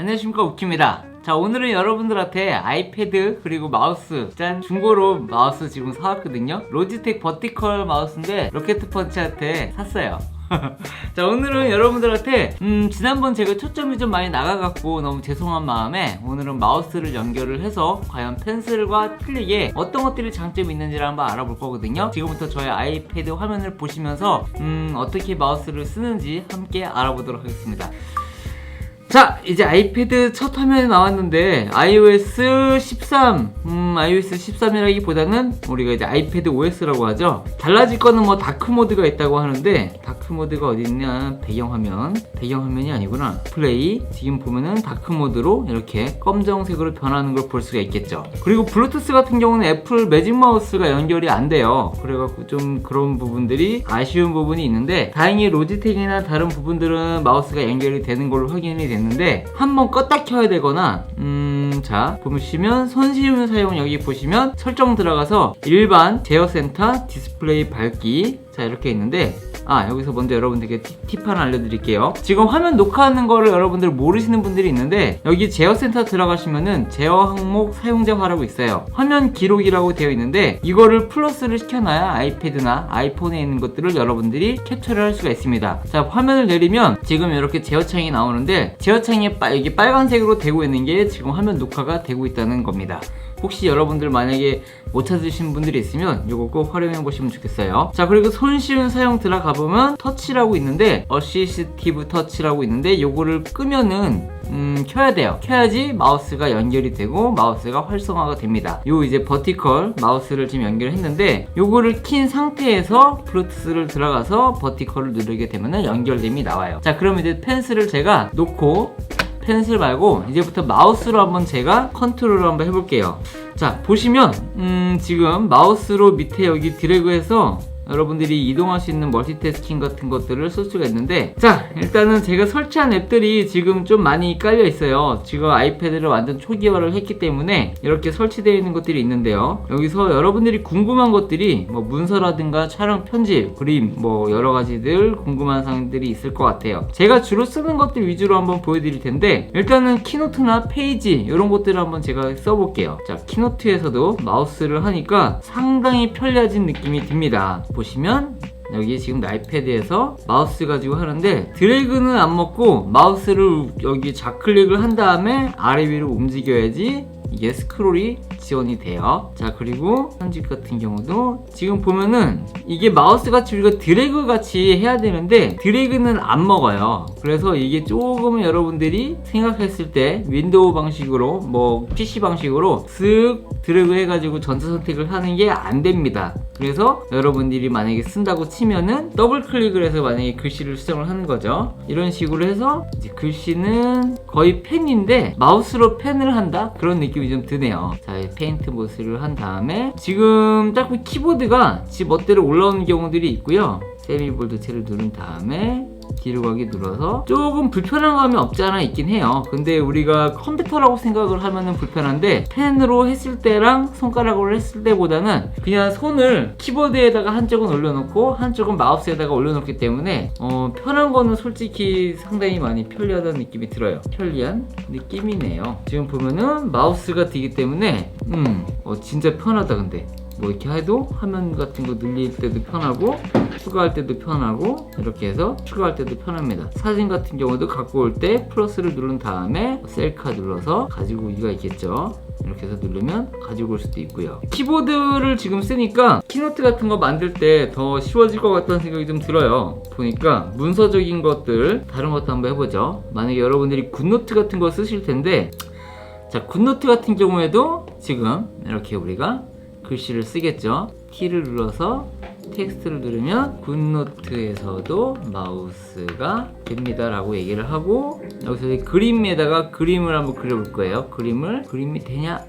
안녕하십니까 우키입니다. 자 오늘은 여러분들한테 아이패드 그리고 마우스 짠 중고로 마우스 지금 사왔거든요. 로지텍 버티컬 마우스인데 로켓펀치한테 샀어요. 자 오늘은 여러분들한테 음 지난번 제가 초점이 좀 많이 나가갖고 너무 죄송한 마음에 오늘은 마우스를 연결을 해서 과연 펜슬과 틀리게 어떤 것들이 장점이 있는지를 한번 알아볼 거거든요. 지금부터 저의 아이패드 화면을 보시면서 음 어떻게 마우스를 쓰는지 함께 알아보도록 하겠습니다 자 이제 아이패드 첫 화면에 나왔는데 iOS 13 음 iOS 13이라기보다는 우리가 이제 아이패드 OS라고 하죠. 달라질 거는 뭐 다크 모드가 있다고 하는데 다크 모드가 어디 있냐? 배경 화면. 배경 화면이 아니구나. 플레이. 지금 보면은 다크 모드로 이렇게 검정색으로 변하는 걸 볼 수가 있겠죠. 그리고 블루투스 같은 경우는 애플 매직 마우스가 연결이 안 돼요. 그래갖고 좀 그런 부분들이 아쉬운 부분이 있는데 다행히 로지텍이나 다른 부분들은 마우스가 연결이 되는 걸로 확인이 됐는 데 한번 껐다 켜야 되거나 음 자 보시면 손쉬운 사용 여기 보시면 설정 들어가서 일반 제어 센터 디스플레이 밝기 자 이렇게 있는데 아 여기서 먼저 여러분들께 팁, 팁 하나 알려드릴게요. 지금 화면 녹화하는 거를 여러분들 모르시는 분들이 있는데 여기 제어 센터 들어가시면은 제어 항목 사용자화라고 있어요. 화면 기록이라고 되어 있는데 이거를 플러스를 시켜놔야 아이패드나 아이폰에 있는 것들을 여러분들이 캡처를 할 수가 있습니다. 자 화면을 내리면 지금 이렇게 제어창이 나오는데 제어창이 빠, 여기 빨간색으로 되고 있는 게 지금 화면 녹화가 되고 있다는 겁니다. 혹시 여러분들 만약에 못 찾으신 분들이 있으면 이거 꼭 활용해 보시면 좋겠어요. 자 그리고 손쉬운 사용 들어가 보면 터치라고 있는데 어시스티브 터치라고 있는데 요거를 끄면은 음, 켜야 돼요. 켜야지 마우스가 연결이 되고 마우스가 활성화가 됩니다. 요 이제 버티컬 마우스를 지금 연결했는데 요거를 킨 상태에서 블루투스를 들어가서 버티컬을 누르게 되면은 연결됨이 나와요. 자, 그럼 이제 펜슬을 제가 놓고 펜슬 말고 이제부터 마우스로 한번 제가 컨트롤을 한번 해볼게요. 자 보시면 음, 지금 마우스로 밑에 여기 드래그해서 여러분들이 이동할 수 있는 멀티태스킹 같은 것들을 쓸 수가 있는데 자 일단은 제가 설치한 앱들이 지금 좀 많이 깔려 있어요. 지금 아이패드를 완전 초기화를 했기 때문에 이렇게 설치되어 있는 것들이 있는데요. 여기서 여러분들이 궁금한 것들이 뭐 문서라든가 촬영 편집 그림 뭐 여러 가지들 궁금한 사항들이 있을 것 같아요. 제가 주로 쓰는 것들 위주로 한번 보여드릴 텐데 일단은 키노트나 페이지 이런 것들을 한번 제가 써볼게요. 자 키노트에서도 마우스를 하니까 상당히 편리해진 느낌이 듭니다 보시면 여기 지금 아이패드에서 마우스 가지고 하는데 드래그는 안 먹고 마우스를 여기 좌클릭을 한 다음에 아래 위로 움직여야지 이게 스크롤이 지원이 돼요. 자, 그리고 편집 같은 경우도 지금 보면은 이게 마우스 같이 우리가 드래그 같이 해야 되는데 드래그는 안 먹어요. 그래서 이게 조금 여러분들이 생각했을 때 윈도우 방식으로 뭐 PC 방식으로 쓱 드래그 해가지고 전체 선택을 하는 게 안 됩니다. 그래서 여러분들이 만약에 쓴다고 치면은 더블 클릭을 해서 만약에 글씨를 수정을 하는 거죠. 이런 식으로 해서 이제 글씨는 거의 펜인데 마우스로 펜을 한다 그런 느낌이 좀 드네요. 자, 이 페인트 모스를 한 다음에 지금 자꾸 키보드가 지 멋대로 올라오는 경우들이 있고요. 세미볼드체를 누른 다음에 뒤로 가기 눌러서 조금 불편한 감이 없지 않아 있긴 해요. 근데 우리가 컴퓨터라고 생각을 하면은 불편한데 펜으로 했을 때랑 손가락으로 했을 때보다는 그냥 손을 키보드에다가 한쪽은 올려놓고 한쪽은 마우스에다가 올려놓기 때문에 어, 편한 거는 솔직히 상당히 많이 편리하다는 느낌이 들어요. 편리한 느낌이네요. 지금 보면은 마우스가 되기 때문에 음, 어, 진짜 편하다 근데. 뭐 이렇게 해도 화면 같은 거 늘릴 때도 편하고 추가할 때도 편하고 이렇게 해서 추가할 때도 편합니다. 사진 같은 경우도 갖고 올 때 플러스를 누른 다음에 셀카 눌러서 가지고 오기가 있겠죠? 이렇게 해서 누르면 가지고 올 수도 있고요. 키보드를 지금 쓰니까 키노트 같은 거 만들 때 더 쉬워질 것 같다는 생각이 좀 들어요. 보니까 문서적인 것들 다른 것도 한번 해보죠. 만약에 여러분들이 굿노트 같은 거 쓰실 텐데 자 굿노트 같은 경우에도 지금 이렇게 우리가 글씨를 쓰겠죠. T를 눌러서 텍스트를 누르면 굿노트에서도 마우스가 됩니다 라고 얘기를 하고 여기서 이 그림에다가 그림을 한번 그려볼 거예요. 그림을 그림이 되냐?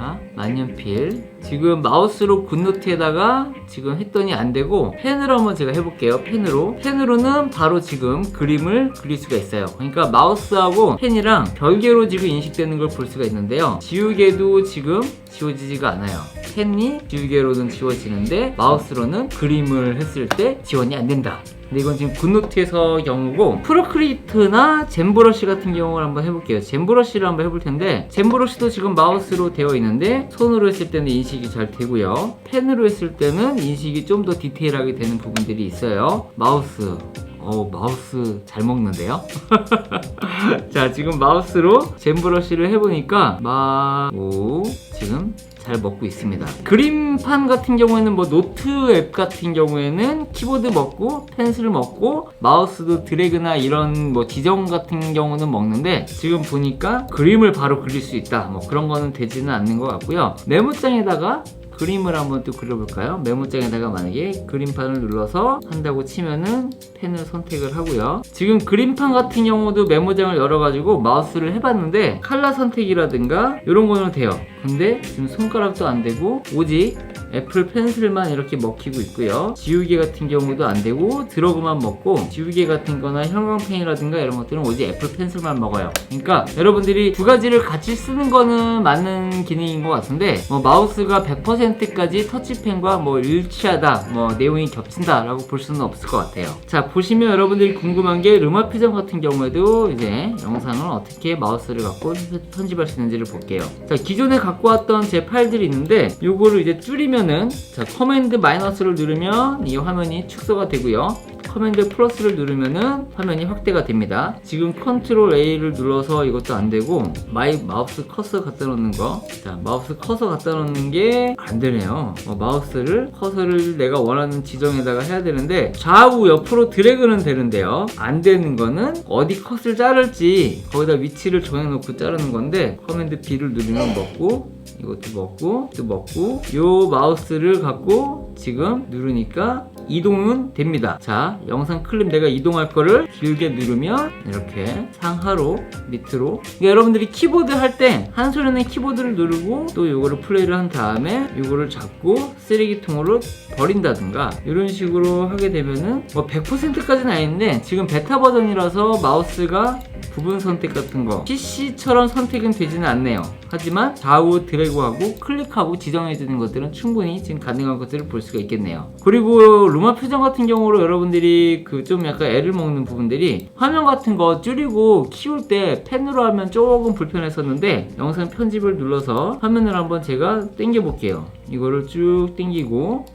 자, 만년필. 지금 마우스로 굿노트에다가 지금 했더니 안 되고 펜으로 한번 제가 해볼게요. 펜으로. 펜으로는 바로 지금 그림을 그릴 수가 있어요. 그러니까 마우스하고 펜이랑 별개로 지금 인식되는 걸 볼 수가 있는데요. 지우개도 지금 지워지지가 않아요. 펜이 지우개로는 지워지는데 마우스로는 그림을 했을 때 지원이 안 된다. 근데 이건 지금 굿노트에서 경우고 프로크리에이터나 젠브러쉬 같은 경우를 한번 해볼게요. 젠브러쉬를 한번 해볼 텐데 젠브러쉬도 지금 마우스로 되어 있는데 손으로 했을 때는 인식이 잘 되고요. 펜으로 했을 때는 인식이 좀 더 디테일하게 되는 부분들이 있어요. 마우스. 어 마우스 잘 먹는데요? 자 지금 마우스로 젠브러쉬를 해보니까 마우 지금 잘 먹고 있습니다. 그림판 같은 경우에는 뭐 노트 앱 같은 경우에는 키보드 먹고 펜슬 먹고 마우스도 드래그나 이런 뭐 지정 같은 경우는 먹는데 지금 보니까 그림을 바로 그릴 수 있다. 뭐 그런 거는 되지는 않는 것 같고요. 메모장에다가 그림을 한번 또 그려볼까요? 메모장에다가 만약에 그림판을 눌러서 한다고 치면은 펜을 선택을 하고요. 지금 그림판 같은 경우도 메모장을 열어가지고 마우스를 해봤는데 칼라 선택이라든가 이런 거는 돼요. 근데 지금 손가락도 안 되고 오직 애플 펜슬만 이렇게 먹히고 있고요. 지우개 같은 경우도 안 되고 드러그만 먹고 지우개 같은 거나 형광펜이라든가 이런 것들은 오직 애플 펜슬만 먹어요. 그러니까 여러분들이 두 가지를 같이 쓰는 거는 맞는 기능인 것 같은데 뭐 마우스가 100%까지 터치펜과 뭐 일치하다 뭐 내용이 겹친다 라고 볼 수는 없을 것 같아요. 자 보시면 여러분들이 궁금한 게 르마 피정 같은 경우에도 이제 영상을 어떻게 마우스를 갖고 편집할 수 있는지를 볼게요. 자 기존에 갖고 왔던 제 파일들이 있는데 요거를 이제 줄이면 은 자 커맨드 마이너스를 누르면 이 화면이 축소가 되고요. 커맨드 플러스를 누르면은 화면이 확대가 됩니다. 지금 컨트롤 A를 눌러서 이것도 안 되고 마이 마우스 커서 갖다 놓는 거. 자, 마우스 커서 갖다 놓는 게 안 되네요. 어, 마우스를 커서를 내가 원하는 지정에다가 해야 되는데 좌우 옆으로 드래그는 되는데요. 안 되는 거는 어디 컷을 자를지 거기다 위치를 정해놓고 자르는 건데 커맨드 B를 누르면 먹고 이것도 먹고 또 먹고 요 마우스를 갖고 지금 누르니까 이동은 됩니다. 자, 영상 클립 내가 이동할 거를 길게 누르면 이렇게 상하로 밑으로 그러니까 여러분들이 키보드 할 때 한 손에는 키보드를 누르고 또 요거를 플레이를 한 다음에 요거를 잡고 쓰레기통으로 버린다든가 이런 식으로 하게 되면은 뭐 100%까지는 아닌데 지금 베타 버전이라서 마우스가 부분 선택 같은 거 PC처럼 선택은 되지는 않네요. 하지만 좌우 드래그하고 클릭하고 지정해주는 것들은 충분히 지금 가능한 것들을 볼 수가 있겠네요. 그리고 루마 표정 같은 경우로 여러분들이 그 좀 약간 애를 먹는 부분들이 화면 같은 거 줄이고 키울 때 펜으로 하면 조금 불편했었는데 영상 편집을 눌러서 화면을 한번 제가 당겨 볼게요. 이거를 쭉 당기고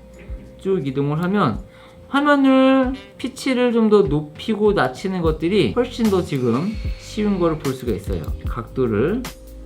쭉 이동을 하면 화면을 피치를 좀 더 높이고 낮추는 것들이 훨씬 더 지금 쉬운 거를 볼 수가 있어요. 각도를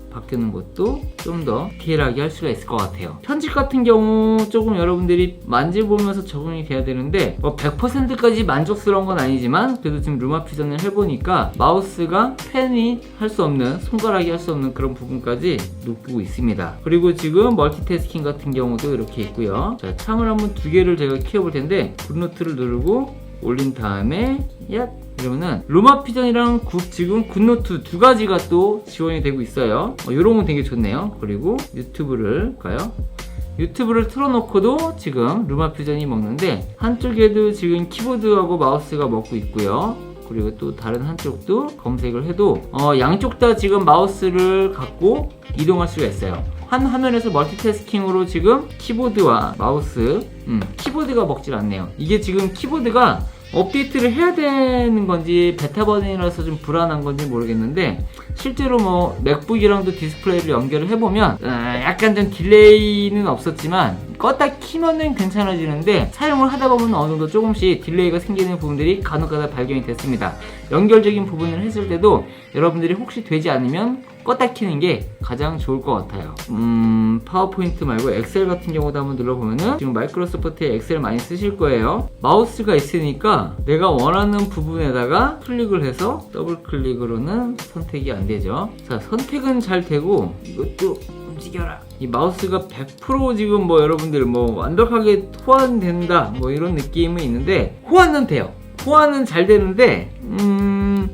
바뀌는 것도 좀 더 디테일하게 할 수가 있을 것 같아요. 편집 같은 경우 조금 여러분들이 만져보면서 적응이 돼야 되는데 뭐 100%까지 만족스러운 건 아니지만 그래도 지금 루마 퓨전을 해보니까 마우스가 펜이 할 수 없는 손가락이 할 수 없는 그런 부분까지 느끼고 있습니다. 그리고 지금 멀티태스킹 같은 경우도 이렇게 있고요. 자 창을 한번 두 개를 제가 키워볼 텐데 굿노트를 누르고 올린 다음에 야 이러면은 로마 피전이랑 굿, 지금 굿노트 두 가지가 또 지원이 되고 있어요. 어, 이런 건 되게 좋네요. 그리고 유튜브를 가요. 유튜브를 틀어놓고도 지금 루마 퓨전이 먹는데 한쪽에도 지금 키보드하고 마우스가 먹고 있고요. 그리고 또 다른 한쪽도 검색을 해도 어, 양쪽 다 지금 마우스를 갖고 이동할 수가 있어요. 한 화면에서 멀티태스킹으로 지금 키보드와 마우스, 음, 키보드가 먹질 않네요. 이게 지금 키보드가 업데이트를 해야 되는 건지 베타 버전이라서 좀 불안한 건지 모르겠는데 실제로 뭐 맥북이랑도 디스플레이를 연결을 해보면 어, 약간 좀 딜레이는 없었지만 껐다 키면은 괜찮아지는데 사용을 하다 보면 어느 정도 조금씩 딜레이가 생기는 부분들이 간혹가다 발견이 됐습니다. 연결적인 부분을 했을 때도 여러분들이 혹시 되지 않으면 껐다 키는 게 가장 좋을 것 같아요. 음, 파워포인트 말고 엑셀 같은 경우도 한번 눌러보면은 지금 마이크로소프트에 엑셀 많이 쓰실 거예요. 마우스가 있으니까 내가 원하는 부분에다가 클릭을 해서 더블 클릭으로는 선택이 안 되죠. 자, 선택은 잘 되고 이것도 움직여라. 이 마우스가 100% 지금 뭐 여러분들 뭐 완벽하게 호환된다 뭐 이런 느낌은 있는데 호환은 돼요. 호환은 잘 되는데 음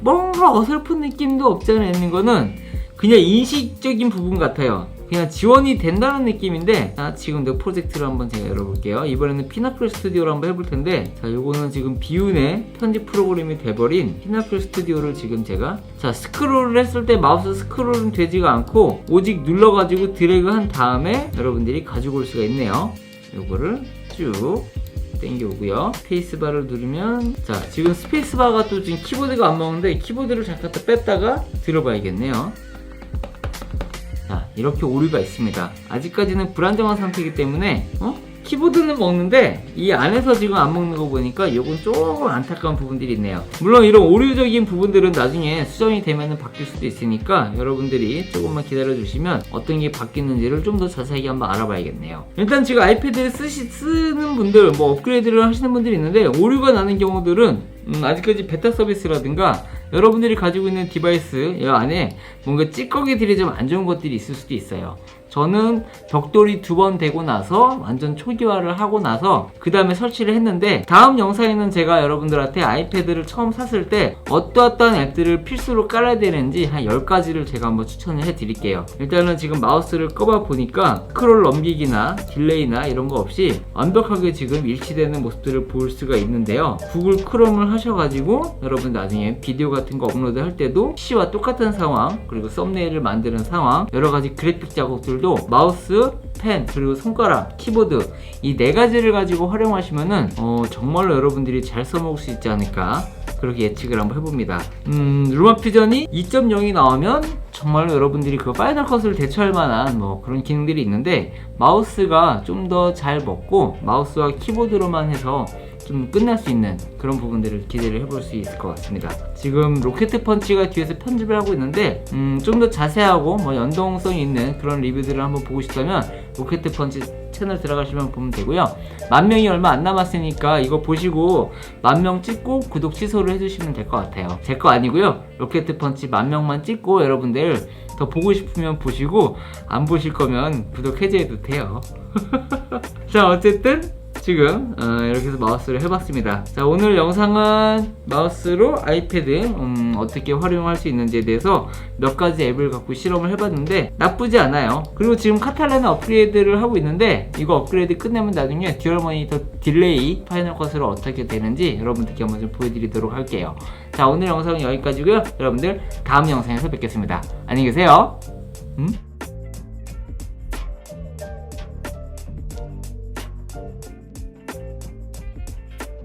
뭔가 어설픈 느낌도 없지 않아 있는 거는 그냥 인식적인 부분 같아요. 그냥 지원이 된다는 느낌인데 자, 지금 내 프로젝트를 한번 제가 열어볼게요. 이번에는 피나클 스튜디오를 한번 해볼 텐데 자 요거는 지금 비운의 편집 프로그램이 돼버린 피나클 스튜디오를 지금 제가 자 스크롤을 했을 때 마우스 스크롤은 되지가 않고 오직 눌러가지고 드래그 한 다음에 여러분들이 가지고 올 수가 있네요. 요거를 쭉 땡겨오고요. 스페이스바를 누르면 자 지금 스페이스바가 또 지금 키보드가 안 먹는데 키보드를 잠깐 더 뺐다가 들어봐야겠네요. 자 이렇게 오류가 있습니다. 아직까지는 불안정한 상태이기 때문에 어? 키보드는 먹는데 이 안에서 지금 안 먹는 거 보니까 이건 조금 안타까운 부분들이 있네요. 물론 이런 오류적인 부분들은 나중에 수정이 되면 바뀔 수도 있으니까 여러분들이 조금만 기다려 주시면 어떤 게 바뀌는지를 좀 더 자세하게 한번 알아봐야겠네요. 일단 지금 아이패드를 쓰시, 쓰는 분들 뭐 업그레이드를 하시는 분들이 있는데 오류가 나는 경우들은 음, 아직까지 베타 서비스라든가 여러분들이 가지고 있는 디바이스 이 안에 뭔가 찌꺼기들이 좀 안 좋은 것들이 있을 수도 있어요. 저는 벽돌이 두 번 되고 나서 완전 초기화를 하고 나서 그 다음에 설치를 했는데 다음 영상에는 제가 여러분들한테 아이패드를 처음 샀을 때 어떠어떠한 앱들을 필수로 깔아야 되는지 한 10가지를 제가 한번 추천을 해 드릴게요 일단은 지금 마우스를 꺼봐 보니까 스크롤 넘기기나 딜레이나 이런 거 없이 완벽하게 지금 일치되는 모습들을 볼 수가 있는데요 구글 크롬을 하셔가지고 여러분 나중에 비디오 같은 거 업로드 할 때도 PC와 똑같은 상황 그리고 썸네일을 만드는 상황 여러 가지 그래픽 작업들도 마우스, 펜, 그리고 손가락, 키보드 이 네 가지를 가지고 활용하시면은 어, 정말로 여러분들이 잘 써먹을 수 있지 않을까 그렇게 예측을 한번 해봅니다. 음, 루마 퓨전이 2.0이 나오면 정말로 여러분들이 그 파이널 컷을 대처할 만한 뭐 그런 기능들이 있는데 마우스가 좀 더 잘 먹고 마우스와 키보드로만 해서 좀 끝날 수 있는 그런 부분들을 기대를 해볼 수 있을 것 같습니다. 지금 로켓 펀치가 뒤에서 편집을 하고 있는데 음, 좀 더 자세하고 뭐 연동성 있는 그런 리뷰들을 한번 보고 싶다면 로켓 펀치 채널 들어가시면 보면 되고요. 만 명이 얼마 안 남았으니까 이거 보시고 만 명 찍고 구독 취소를 해주시면 될 것 같아요. 제 거 아니고요. 로켓 펀치 만 명만 찍고 여러분들 더 보고 싶으면 보시고 안 보실 거면 구독 해제해도 돼요. 자 어쨌든 지금 어, 이렇게 해서 마우스를 해봤습니다. 자 오늘 영상은 마우스로 아이패드 음, 어떻게 활용할 수 있는지에 대해서 몇 가지 앱을 갖고 실험을 해봤는데 나쁘지 않아요. 그리고 지금 카탈라는 업그레이드를 하고 있는데 이거 업그레이드 끝내면 나중에 듀얼 모니터 딜레이 파이널 컷으로 어떻게 되는지 여러분들께 한번 좀 보여드리도록 할게요. 자 오늘 영상은 여기까지고요. 여러분들 다음 영상에서 뵙겠습니다. 안녕히 계세요. 음?